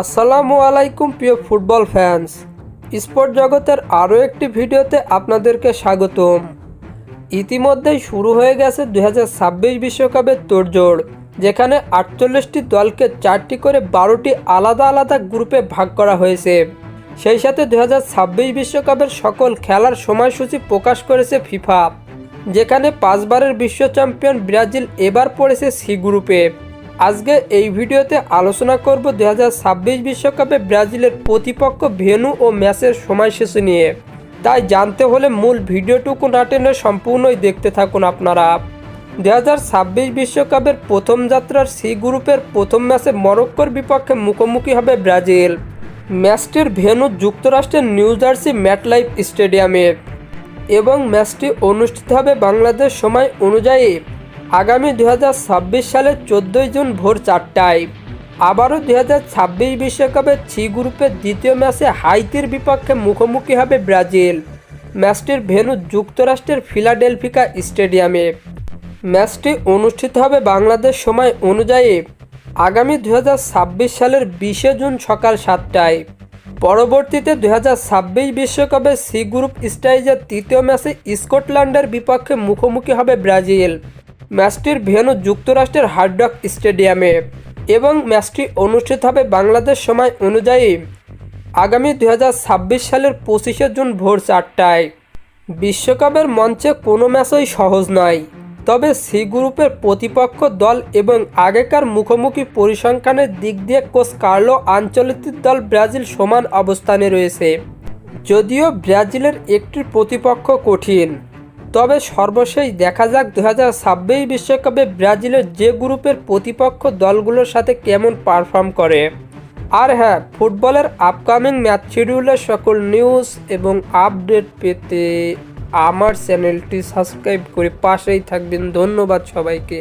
আসসালামু আলাইকুম, প্রিয় ফুটবল ফ্যান্স। স্পোর্ট জগতের আরও একটি ভিডিওতে আপনাদেরকে স্বাগতম। ইতিমধ্যেই শুরু হয়ে গেছে দু হাজার বিশ্বকাপের তোড়জোড়, যেখানে আটচল্লিশটি দলকে চারটি করে বারোটি আলাদা আলাদা গ্রুপে ভাগ করা হয়েছে। সেই সাথে দু বিশ্বকাপের সকল খেলার সময়সূচি প্রকাশ করেছে ফিফা, যেখানে পাঁচবারের বিশ্ব চ্যাম্পিয়ন ব্রাজিল এবার পড়েছে সি গ্রুপে। আজকে এই ভিডিওতে আলোচনা করব দু বিশ্বকাপে ব্রাজিলের প্রতিপক্ষ ভেন্যু ও ম্যাচের সময়সূচি নিয়ে। তাই জানতে হলে মূল ভিডিওটুকু না টেনে সম্পূর্ণই দেখতে থাকুন আপনারা। দু বিশ্বকাপের প্রথম যাত্রার সি গ্রুপের প্রথম ম্যাচে মরক্কোর বিপক্ষে মুখোমুখি হবে ব্রাজিল। ম্যাচটির ভেন্যু যুক্তরাষ্ট্রের নিউ জার্সি ম্যাটলাইফ স্টেডিয়ামে। এবং ম্যাচটি অনুষ্ঠিত হবে বাংলাদেশ সময় অনুযায়ী। আগামী দু সালের চোদ্দোই জুন ভোর চারটায়। আবারও দু হাজার বিশ্বকাপের সি গ্রুপের দ্বিতীয় ম্যাচে হাইতির বিপক্ষে মুখোমুখি হবে ব্রাজিল। ম্যাচটির ভেন্যু যুক্তরাষ্ট্রের ফিলাডেলফিকা স্টেডিয়ামে। ম্যাচটি অনুষ্ঠিত হবে বাংলাদেশ সময় অনুযায়ী আগামী দু হাজার ছাব্বিশ সালের বিশে জুন সকাল সাতটায়। পরবর্তীতে দু বিশ্বকাপে সি গ্রুপ স্টাইজের তৃতীয় ম্যাচে স্কটল্যান্ডের বিপক্ষে মুখোমুখি হবে ব্রাজিল। ম্যাচটির ভেন্যু যুক্তরাষ্ট্রের হার্ডক স্টেডিয়ামে এবং ম্যাচটি অনুষ্ঠিত হবে বাংলাদেশ সময় অনুযায়ী আগামী দু হাজার ছাব্বিশ সালের পঁচিশে জুন ভোর চারটায়। বিশ্বকাপের মঞ্চে কোনো ম্যাচই সহজ নয়। তবে সি গ্রুপের প্রতিপক্ষ দল এবং আগেকার মুখোমুখি পরিসংখ্যানের দিক দিয়ে কোচ কার্লো আঞ্চলিক দল ব্রাজিল সমান অবস্থানে রয়েছে। যদিও ব্রাজিলের একটি প্রতিপক্ষ কঠিন। তবে সর্বশেষ দেখা যাক দু হাজার বিশ্বকাপে ব্রাজিলের যে গ্রুপের প্রতিপক্ষ দলগুলোর সাথে কেমন পারফর্ম করে। আর হ্যাঁ ফুটবলের আপকামিং ম্যাচ শিডিউলের সকল নিউজ এবং আপডেট পেতে আমার চ্যানেলটি সাবস্ক্রাইব করে পাশেই থাকবেন। ধন্যবাদ সবাইকে।